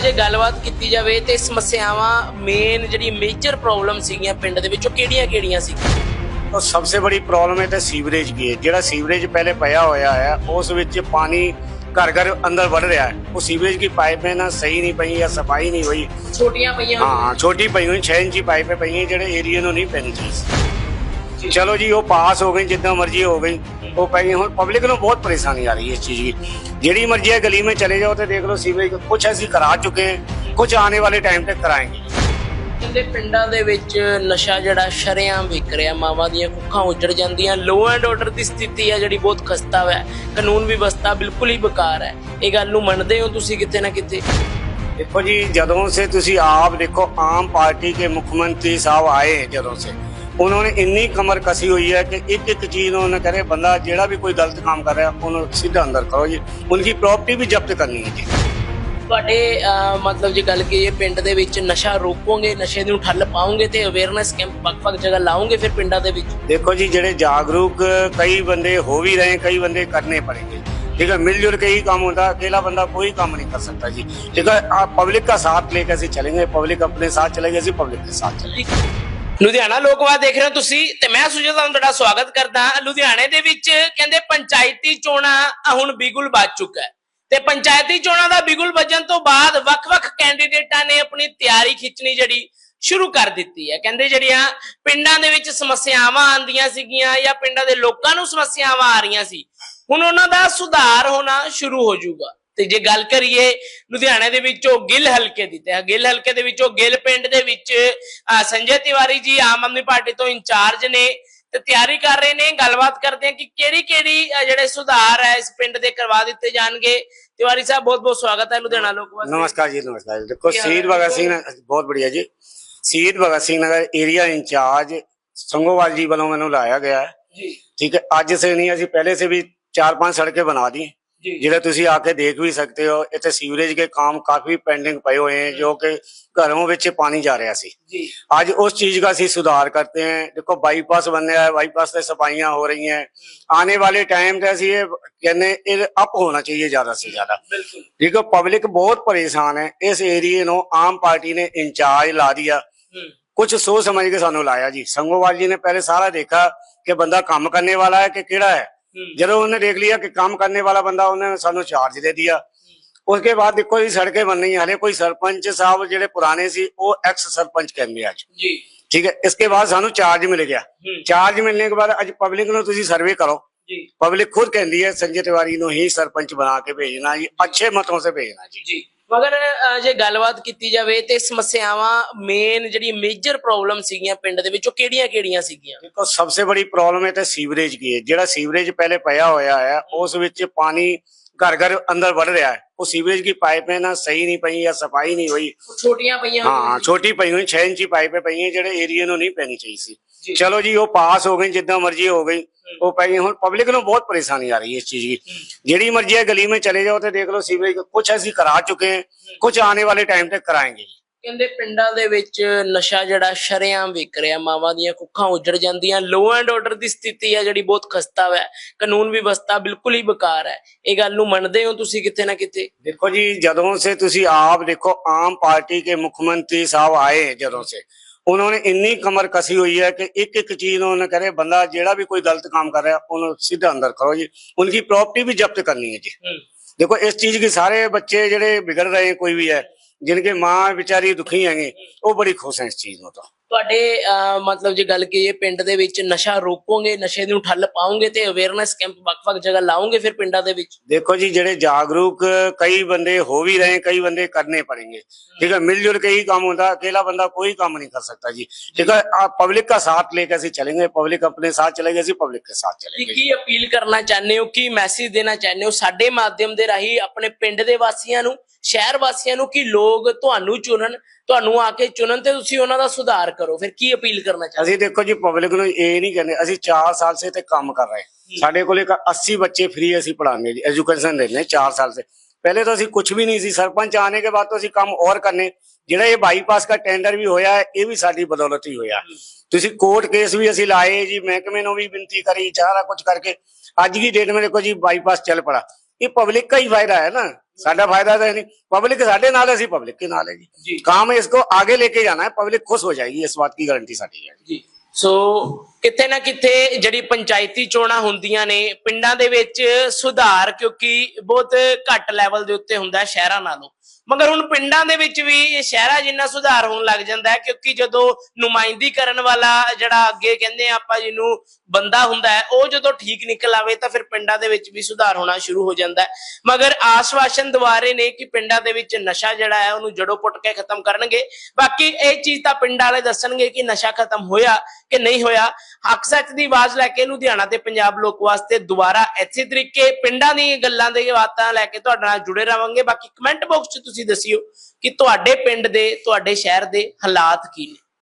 ਜੇ ਗੱਲਬਾਤ ਕੀਤੀ ਜਾਵੇ ਤੇ ਸਮੱਸਿਆਵਾਂ ਮੇਨ ਜਿਹੜੀ ਮੇਜਰ ਪ੍ਰੋਬਲਮ ਸੀਗੀਆਂ ਪਿੰਡ ਦੇ ਵਿੱਚ ਉਹ ਕਿਹੜੀਆਂ-ਕਿਹੜੀਆਂ ਸੀ तो सबसे बड़ी प्रॉब्लम है तो सीवरेज की है ਜਿਹੜਾ ਸੀਵਰੇਜ ਪਹਿਲੇ ਪਿਆ ਹੋਇਆ ਹੈ ਉਸ ਵਿੱਚ ਪਾਣੀ ਘਰ ਘਰ ਅੰਦਰ ਵੜ ਰਿਹਾ ਹੈ ਉਹ ਸੀਵਰੇਜ की ਪਾਈਪਾਂ ਨਾ ਸਹੀ ਨਹੀਂ ਪਈ ਜਾਂ ਸਫਾਈ ਨਹੀਂ ਹੋਈ ਛੋਟੀਆਂ ਪਈਆਂ ਹਾਂ ਛੋਟੀ ਪਈ ਹੋਈ 6 ਇੰਚੀ ਪਾਈਪਾਂ ਪਈਆਂ ਜਿਹੜੇ ਏਰੀਆ ਨੂੰ ਨਹੀਂ ਪੈਣੀ ਚਾਹੀਦੀ ਚਲੋ ਜੀ ਉਹ ਪਾਸ ਹੋ ਗਏ ਜਿੱਦਾਂ ਮਰਜ਼ੀ ਹੋ ਗਈ। ਉਹ ਪੈ ਹੁਣ ਪਬਲਿਕ ਨੂੰ ਬਹੁਤ ਪਰੇਸ਼ਾਨੀ ਆ ਰਹੀ ਇਸ ਚੀਜ਼ ਦੀ। ਜਿਹੜੀ ਮਰਜ਼ੀ ਹੈ ਗਲੀ ਵਿੱਚ ਚਲੇ ਜਾਓ ਤੇ ਦੇਖ ਲਓ ਸੀਵਰੇਜ ਕੁਝ ਅਸੀਂ ਕਰਾ ਚੁੱਕੇ ਕੁਝ ਆਉਣੇ ਵਾਲੇ ਟਾਈਮ ਤੇ ਕਰਾਂਗੇ। ਕਹਿੰਦੇ ਪਿੰਡਾਂ ਦੇ ਵਿੱਚ ਨਸ਼ਾ ਜਿਹੜਾ ਸ਼ਰਿਆਂ ਵਿਕ ਰਿਹਾ ਮਾਵਾਂ ਦੀਆਂ ਕੁੱਖਾਂ ਉੱਜੜ ਜਾਂਦੀਆਂ। ਲੋ ਐਂਡ ਆਰਡਰ ਦੀ ਸਥਿਤੀ ਹੈ ਜਿਹੜੀ ਬਹੁਤ ਖਸਤਾ ਹੈ ਕਾਨੂੰਨ ਵਿਵਸਥਾ ਬਿਲਕੁਲ ਹੀ ਬੇਕਾਰ ਹੈ। ਇਹ ਗੱਲ ਨੂੰ ਮੰਨਦੇ ਹੋ ਤੁਸੀਂ ਕਿਤੇ ਨਾ ਕਿਤੇ? ਦੇਖੋ ਜੀ ਜਦੋਂ ਸੇ ਤੁਸੀਂ ਆਪ ਦੇਖੋ ਆਮ ਪਾਰਟੀ ਦੇ ਮੁੱਖ ਮੰਤਰੀ ਸਾਹਿਬ ਆਏ ਜਦੋਂ ਸੇ। ਉਹਨਾਂ ਨੇ ਇੰਨੀ ਕਮਰ ਕਸੀ ਹੋਈ ਹੈ ਕਿ ਇੱਕ ਇੱਕ ਚੀਜ਼ ਉਹਨਾਂ ਕਰੇ ਬੰਦਾ ਜਿਹੜਾ ਵੀ ਕੋਈ ਗਲਤ ਕੰਮ ਕਰ ਰਿਹਾ ਉਹਨੂੰ ਸਿੱਧਾ ਅੰਦਰ ਕਰੋ ਜੀ। ਉਨਕੀ ਪ੍ਰਾਪਰਟੀ ਵੀ ਜ਼ਬਤ ਕਰਨੀ ਹੈ ਜੀ। ਤੁਹਾਡੇ ਮਤਲਬ ਜੇ ਗੱਲ ਕਰੀਏ ਪਿੰਡ ਦੇ ਵਿੱਚ ਨਸ਼ਾ ਰੋਕੋਗੇ ਨਸ਼ੇ ਨੂੰ ਠੱਲ ਪਾਓਗੇ ਤੇ ਅਵੇਅਰਨੈਸ ਕੈਂਪ ਵੱਖ-ਵੱਖ ਜਗ੍ਹਾ ਲਾਓਗੇ ਫਿਰ ਪਿੰਡਾਂ ਦੇ ਵਿੱਚ? ਦੇਖੋ ਜੀ ਜਿਹੜੇ ਜਾਗਰੂਕ ਕਈ ਬੰਦੇ ਹੋ ਵੀ ਰਹੇ ਕਈ ਬੰਦੇ ਕਰਨੇ ਪੜੇਗੇ ਪੜेंगे ठीक है मिलजुल के ही काम होता है अकेला बंदा कोई काम नहीं कर सकता जी ठीक है आप पब्लिक का साथ लेकर ऐसे चलेंगे पब्लिक अपने साथ चलेगी ਅਸੀਂ ਪਬਲਿਕ ਦੇ ਸਾਥ चलेगी ਲੁਧਿਆਣਾ ਲੋਕਵਾਦ ਦੇਖ ਰਹੇ ਹੋ ਤੁਸੀਂ ਤੇ ਮੈਂ ਸੁਜਾ ਤੁਹਾਨੂੰ ਤੁਹਾਡਾ ਸਵਾਗਤ ਕਰਦਾ ਲੁਧਿਆਣੇ ਦੇ ਵਿੱਚ ਕਹਿੰਦੇ ਪੰਚਾਇਤੀ ਚੋਣਾਂ ਹੁਣ ਬਿਗੁਲ ਵੱਜ ਚੁੱਕਾ ਹੈ। ਤੇ ਪੰਚਾਇਤੀ ਚੋਣਾਂ ਦਾ ਬਿਗੁਲ ਵੱਜਣ ਤੋਂ ਬਾਅਦ ਵੱਖ-ਵੱਖ ਕੈਂਡੀਡੇਟਾਂ ਨੇ ਆਪਣੀ ਤਿਆਰੀ ਖਿੱਚਣੀ ਜਿਹੜੀ ਸ਼ੁਰੂ ਕਰ ਦਿੱਤੀ ਹੈ। ਕਹਿੰਦੇ ਜਿਹੜੀਆਂ ਪਿੰਡਾਂ ਦੇ ਵਿੱਚ ਸਮੱਸਿਆਵਾਂ ਆਂਦੀਆਂ ਸੀਗੀਆਂ ਜਾਂ ਪਿੰਡਾਂ ਦੇ ਲੋਕਾਂ ਨੂੰ ਸਮੱਸਿਆਵਾਂ ਆ ਰਹੀਆਂ ਸੀ, ਹੁਣ ਉਹਨਾਂ ਦਾ ਸੁਧਾਰ ਹੋਣਾ ਸ਼ੁਰੂ ਹੋ ਜਾਊਗਾ। ਤੇ ਜੇ ਗੱਲ ਕਰੀਏ ਲੁਧਿਆਣੇ ਦੇ ਵਿੱਚੋਂ ਗਿੱਲ ਹਲਕੇ ਦੀ ਤੇ ਗਿੱਲ ਹਲਕੇ ਦੇ ਵਿੱਚੋਂ ਗਿੱਲ ਪਿੰਡ ਦੇ ਵਿੱਚ ਸੰਜੇ ਤਿਵਾਰੀ ਜੀ ਆਮ ਆਦਮੀ ਪਾਰਟੀ ਤੋਂ ਇੰਚਾਰਜ ਨੇ ਤੇ ਤਿਆਰੀ ਕਰ ਰਹੇ ਨੇ ਗੱਲਬਾਤ ਕਰਦੇ ਆ ਕਿ ਕਿਹੜੀ ਕਿਹੜੀ ਜਿਹੜੇ ਸੁਧਾਰ ਹੈ ਇਸ ਪਿੰਡ ਦੇ ਕਰਵਾ ਦਿੱਤੇ ਜਾਣਗੇ। ਤਿਵਾਰੀ ਸਾਹਿਬ ਬਹੁਤ ਬਹੁਤ ਸਵਾਗਤ ਹੈ ਲੁਧਿਆਣਾ ਲੋਕਵਾਸੀ ਨਮਸਕਾਰ ਜੀ ਨਮਸਕਾਰ ਦੇਖੋ ਸ਼ਹੀਦ ਭਗਤ ਸਿੰਘ ਬਹੁਤ ਵਧੀਆ ਜੀ। ਸ਼ਹੀਦ ਭਗਤ ਸਿੰਘ ਨਗਰ ਏਰੀਆ ਇੰਚਾਰਜ ਸੰਗੋਵਾਲ ਜੀ ਵੱਲੋਂ ਮੈਨੂੰ ਲਾਇਆ ਗਿਆ ਠੀਕ ਹੈ ਅੱਜ ਸੇ ਨਹੀਂ ਅਸੀਂ ਪਹਿਲੇ ਸੇ ਵੀ ਚਾਰ ਪੰਜ ਸੜਕੇ ਬਣਾ ਦੀ ਜਿਹੜਾ ਤੁਸੀਂ ਆ ਕੇ ਦੇਖ ਵੀ ਸਕਦੇ ਹੋ ਇੱਥੇ ਸੀਵਰੇਜ ਦੇ ਕੰਮ ਕਾਫੀ ਪੈਂਡਿੰਗ ਪਏ ਹੋਏ हैं ਜੋ ਕਿ ਘਰੋਂ ਵਿੱਚ ਪਾਣੀ ਜਾ ਰਿਹਾ ਸੀ। आज उस चीज का ਅਸੀਂ ਸੁਧਾਰ ਕਰਤੇ हैं देखो बाईपास बनया है बाईपास ਤੇ ਸਫਾਈਆਂ ਹੋ ਰਹੀਆਂ ਹੈ। ਆਉਣ ਵਾਲੇ ਟਾਈਮ ਤੇ ਅਸੀਂ ਇਹ ਕਹਿੰਦੇ ਇਹ ਅਪ ਹੋਣਾ ਚਾਹੀਏ ਜ਼ਿਆਦਾ ਸੇ ਜ਼ਿਆਦਾ। ਦੇਖੋ ਪਬਲਿਕ ਬਹੁਤ ਪਰੇਸ਼ਾਨ ਹੈ। ਇਸ ਏਰੀਏ ਨੂੰ ਆਮ ਪਾਰਟੀ ਨੇ ਇੰਚਾਰਜ ਲਾ ਦਿਆ। ਕੁਝ ਸੋਚ ਸਮਝ ਕੇ ਸਾਨੂੰ ਲਾਇਆ ਜੀ। ਸੰਗੋਵਾਲ ਜੀ ਨੇ ਪਹਿਲੇ ਸਾਰਾ ਦੇਖਾ ਕਿ ਬੰਦਾ ਕੰਮ ਕਰਨੇ ਵਾਲਾ ਹੈ ਕਿ ਕਿਹੜਾ ਹੈ? ਜਦੋਂ उन्होंने देख लिया कि काम करने वाला बंदा उन्होंने सानू चार्ज दे दिया उसके बाद देखो जी सड़कें बन रही हरे कोई सरपंच साहब ਜਿਹੜੇ ਪੁਰਾਣੇ ਸੀ ਉਹ ਐਕਸ ਸਰਪੰਚ ਕਹਿੰਦੇ ਅੱਜ। ਜੀ। ਠੀਕ ਹੈ ਇਸ ਕੇ ਬਾਅਦ ਸਾਨੂੰ ਚਾਰਜ ਮਿਲ ਗਿਆ। ਚਾਰਜ ਮਿਲਨੇ ਕੇ ਬਾਅਦ ਅੱਜ ਪਬਲਿਕ ਨੂੰ ਤੁਸੀਂ ਸਰਵੇ ਕਰੋ। ਪਬਲਿਕ ਖੁਦ ਕਹਿੰਦੀ ਹੈ ਸੰਜੇ ਤਿਵਾਰੀ ਨੂੰ ਹੀ ਸਰਪੰਚ ਬਣਾ ਕੇ ਭੇਜਣਾ ਜੀ ਅੱਛੇ ਮਤੋਂ ਸੇ ਭੇਜਣਾ ਜੀ। ਜੀ। ਮਗਰ ਅਹ, ਜੇ ਗੱਲਬਾਤ ਕੀਤੀ ਜਾਵੇ ਤੇ ਸਮੱਸਿਆਵਾਂ ਮੇਨ ਜਿਹੜੀ ਮੇਜਰ ਪ੍ਰੋਬਲਮ ਸੀਗੀਆਂ ਪਿੰਡ ਦੇ ਵਿੱਚ ਉਹ ਕਿਹੜੀਆਂ-ਕਿਹੜੀਆਂ ਸੀਗੀਆਂ ਦੇਖੋ सबसे बड़ी प्रॉब्लम है तो सीवरेज की है ਜਿਹੜਾ ਸੀਵਰੇਜ ਪਹਿਲੇ ਪਿਆ ਹੋਇਆ ਹੈ ਉਸ ਵਿੱਚ ਪਾਣੀ ਘਰ ਘਰ ਅੰਦਰ ਵੜ ਰਿਹਾ ਹੈ ਉਹ ਸੀਵਰੇਜ की ਪਾਈਪਾਂ ਨਾ ਸਹੀ ਨਹੀਂ ਪਈ ਜਾਂ ਸਫਾਈ ਨਹੀਂ ਹੋਈ ਉਹ ਛੋਟੀਆਂ ਪਈਆਂ ਹਾਂ ਹੋਈਆਂ ਸੀ। ਛੋਟੀ ਪਈ ਹੋਈ 6 ਇੰਚੀ ਪਾਈਪਾਂ ਪਈਆਂ ਜਿਹੜੇ ਏਰੀਆ ਨੂੰ ਨਹੀਂ ਪੈਣੀ ਚਾਹੀਦੀ ਜੀ। ਸੀ ਚਲੋ ਜੀ ਉਹ ਪਾਸ ਹੋ ਗਈ ਜਿੱਦਾਂ ਮਰਜ਼ੀ ਹੋ ਗਈ ਉਹ ਪਈ ਹੁਣ ਪਬਲਿਕ ਨੂੰ ਬਹੁਤ ਪਰੇਸ਼ਾਨੀ ਆ ਰਹੀ ਹੈ ਇਸ चीज की ਜਿਹੜੀ ਮਰਜ਼ੀ ਹੈ ਗਲੀ में चले जाओ तो देख लो सीवरेज कुछ ऐसी करा चुके हैं कुछ आने वाले टाइम तक कराएंगे ਕਹਿੰਦੇ ਪਿੰਡਾਂ ਦੇ ਵਿੱਚ ਨਸ਼ਾ ਜਿਹੜਾ ਸ਼ਰੇਆਮ ਵਿਕ ਰਿਹਾ ਮਾਵਾਂ ਦੀਆਂ ਕੁੱਖਾਂ ਉਜੜ ਜਾਂਦੀਆਂ ਲੋ ਐਂਡ ਆਰਡਰ ਦੀ ਸਥਿਤੀ ਹੈ ਜਿਹੜੀ ਬਹੁਤ ਖਸਤਾ ਹੈ ਕਾਨੂੰਨ ਵਿਵਸਥਾ ਬਿਲਕੁਲ ਹੀ ਬੇਕਾਰ ਹੈ। ਇਹ ਗੱਲ ਨੂੰ ਮੰਨਦੇ ਹੋ ਤੁਸੀਂ ਕਿਤੇ ਨਾ ਕਿਤੇ? ਦੇਖੋ ਜੀ ਜਦੋਂ ਸੇ ਤੁਸੀਂ ਆਪ ਦੇਖੋ ਆਮ ਪਾਰਟੀ ਕੇ ਮੁੱਖ ਮੰਤਰੀ ਸਾਹਿਬ ਆਏ ਜਦੋਂ ਸੇ ਉਹਨਾਂ ਨੇ ਇੰਨੀ ਕਮਰ ਕਸੀ ਹੋਈ ਹੈ ਕਿ ਇੱਕ ਇੱਕ ਚੀਜ਼ ਨੂੰ ਉਹਨਾਂ ਕਰੇ ਬੰਦਾ ਜਿਹੜਾ ਵੀ ਕੋਈ ਗਲਤ ਕੰਮ ਕਰ ਰਿਹਾ ਉਹਨੂੰ ਸਿੱਧਾ ਅੰਦਰ ਕਰੋ ਜੀ ਉਨਕੀ ਪ੍ਰਾਪਰਟੀ ਵੀ ਜ਼ਬਤ ਕਰਨੀ ਹੈ ਜੀ। ਦੇਖੋ ਇਸ ਚੀਜ਼ ਕੀ ਸਾਰੇ ਬੱਚੇ ਜਿਹੜੇ ਵਿਗੜ ਰਹੇ ਕੋਈ ਵੀ ਹੈ जिनके माँ बेचारी दुखी हैंगे वो बड़ी खुश हैं इस चीज में तो ਤੁਹਾਡੇ ਅਹ, ਮਤਲਬ ਜੇ ਗੱਲ ਕਰੀਏ ਪਿੰਡ ਦੇ ਵਿੱਚ ਨਸ਼ਾ ਰੋਕੋਗੇ ਨਸ਼ੇ ਨੂੰ ਠੱਲ ਪਾਓਗੇ ਤੇ ਅਵੇਅਰਨੈਸ ਕੈਂਪ ਵੱਖ-ਵੱਖ ਜਗ੍ਹਾ ਲਾਓਗੇ ਫਿਰ ਪਿੰਡਾਂ ਦੇ ਵਿੱਚ देखो जी ਜਿਹੜੇ जागरूक कई बंदे हो भी रहे हैं कई बंदे करने पड़ेंगे ठीक है मिलजुल के ही काम होता है अकेला बंदा कोई काम नहीं कर सकता जी ठीक है आप पब्लिक का साथ लेकर ऐसे चलेंगे पब्लिक अपने साथ चलेगी ऐसे पब्लिक के साथ ਕੀ चलेंगे ਕੀ ਅਪੀਲ ਕਰਨਾ ਚਾਹੁੰਦੇ ਹੋ ਕੀ ਮੈਸੇਜ ਦੇਣਾ ਚਾਹੁੰਦੇ ਹੋ ਸਾਡੇ ਮਾਧਿਅਮ ਦੇ ਰਾਹੀਂ ਆਪਣੇ ਪਿੰਡ ਦੇ ਵਾਸੀਆਂ ਨੂੰ ਸ਼ਹਿਰ ਵਾਸੀਆਂ ਨੂੰ ਕਿ ਲੋਕ ਤੁਹਾਨੂੰ ਚੁਣਨ ਤੁਹਾਨੂੰ ਆ ਕੇ ਚੁਣਨ ਤੇ ਤੁਸੀਂ ਉਹਨਾਂ ਦਾ ਸੁਧਾਰ ਕਰੋ। ਫਿਰ ਕੀ ਅਪੀਲ ਕਰਨਾ ਚਾਹੁੰਦੇ ਅਸੀਂ ਦੇਖੋ ਜੀ ਪਬਲਿਕ ਨੂੰ ਇਹ ਨਹੀਂ ਕਹਿੰਦੇ ਅਸੀਂ 4 ਸਾਲ ਸੇ ਤੇ ਕੰਮ ਕਰ ਰਹੇ ਸਾਡੇ ਕੋਲ 80 ਬੱਚੇ ਫ੍ਰੀ ਅਸੀਂ ਪੜਾਉਂਦੇ ਜੀ ਐਜੂਕੇਸ਼ਨ ਦਿੰਦੇ 4 ਸਾਲ ਸੇ। पहले तो असं कुछ भी नहीं सी सरपंच आने के बाद तो असं काम और करने ਜਿਹੜਾ ਇਹ ਬਾਈਪਾਸ ਦਾ ਟੈਂਡਰ ਵੀ ਹੋਇਆ ਹੈ ਇਹ ਵੀ ਸਾਡੀ ਬਦੌਲਤ ਹੀ ਹੋਇਆ। ਤੁਸੀਂ ਕੋਰਟ ਕੇਸ ਵੀ ਅਸੀਂ ਲਾਏ ਜੀ ਮਹਿਕਮੇ ਨੂੰ ਵੀ ਬੇਨਤੀ ਕਰੀ ਸਾਰਾ ਕੁਝ ਕਰਕੇ। ਅੱਜ ਦੀ ਡੇਟ ਮੇਰੇ ਕੋ ਜੀ ਬਾਈਪਾਸ ਚੱਲ ਪੜਾ। ਇਹ ਪਬਲਿਕ ਦਾ ਹੀ ਫਾਇਦਾ ਹੈ ਨਾ। ਸਾਡਾ ਫਾਇਦਾ ਤਾਂ ਨਹੀਂ ਪਬਲਿਕ ਸਾਡੇ ਨਾਲ ਹੈ ਅਸੀਂ ਪਬਲਿਕ ਦੇ ਨਾਲ ਹੈ ਜੀ काम इसको आगे लेके जाना है पब्लिक खुश हो जाएगी इस बात की गारंटी सारी है जी सो ਕਿਤੇ ਨਾ ਕਿਤੇ ਜਿਹੜੀ ਪੰਚਾਇਤੀ ਚੋਣਾਂ ਹੁੰਦੀਆਂ ਨੇ, ਪਿੰਡਾਂ ਦੇ ਵਿੱਚ ਸੁਧਾਰ ਕਿਉਂਕਿ ਬਹੁਤ ਘੱਟ ਲੈਵਲ ਦੇ ਉੱਤੇ ਹੁੰਦਾ ਸ਼ਹਿਰਾਂ ਨਾਲੋਂ। ਮਗਰ ਹੁਣ ਪਿੰਡਾਂ ਦੇ ਵਿੱਚ ਵੀ ਸ਼ਹਿਰਾਂ ਜਿੰਨਾ ਸੁਧਾਰ ਹੋਣ ਲੱਗ ਜਾਂਦਾ ਹੈ, ਕਿਉਂਕਿ ਜਦੋਂ ਨੁਮਾਇੰਦੀ ਕਰਨ ਵਾਲਾ ਜਿਹੜਾ ਅੱਗੇ ਕਹਿੰਦੇ ਆ ਆਪਾਂ ਜਿਹਨੂੰ ਬੰਦਾ ਹੁੰਦਾ ਹੈ, ਉਹ ਜਦੋਂ ਠੀਕ ਨਿਕਲ ਆਵੇ ਤਾਂ ਫਿਰ ਪਿੰਡਾਂ ਦੇ ਵਿੱਚ ਵੀ ਸੁਧਾਰ ਹੋਣਾ ਸ਼ੁਰੂ ਹੋ ਜਾਂਦਾ ਹੈ। ਮਗਰ ਆਸ਼ਵਾਸਨ ਦਵਾਰੇ ਨੇ ਕਿ ਪਿੰਡਾਂ ਦੇ ਵਿੱਚ ਨਸ਼ਾ ਜਿਹੜਾ ਹੈ, ਉਹਨੂੰ ਜੜੋਂ ਪੁੱਟ ਕੇ ਖਤਮ ਕਰਨਗੇ। ਬਾਕੀ ਇਹ ਚੀਜ਼ ਤਾਂ ਪਿੰਡ ਵਾਲੇ ਦੱਸਣਗੇ ਕਿ ਨਸ਼ਾ ਖਤਮ ਹੋਇਆ ਕਿ ਨਹੀਂ ਹੋਇਆ। ਹੱਕ ਸੱਚ ਦੀ ਆਵਾਜ਼ ਲੈ ਕੇ ਲੁਧਿਆਣਾ ਤੇ ਪੰਜਾਬ ਲੋਕ ਵਾਸਤੇ ਦੁਬਾਰਾ ਇਸੇ ਤਰੀਕੇ ਪਿੰਡਾਂ ਦੀਆਂ ਗੱਲਾਂ ਦੇ ਬਾਤਾਂ ਲੈ ਕੇ ਤੁਹਾਡੇ ਨਾਲ ਜੁੜੇ ਰਵਾਂਗੇ। ਬਾਕੀ ਕਮੈਂਟ ਬਾਕਸ 'ਚ ਤੁਸੀਂ ਦੱਸਿਓ ਕਿ ਤੁਹਾਡੇ ਪਿੰਡ ਦੇ, ਤੁਹਾਡੇ ਸ਼ਹਿਰ ਦੇ ਹਾਲਾਤ ਕੀ ਨੇ।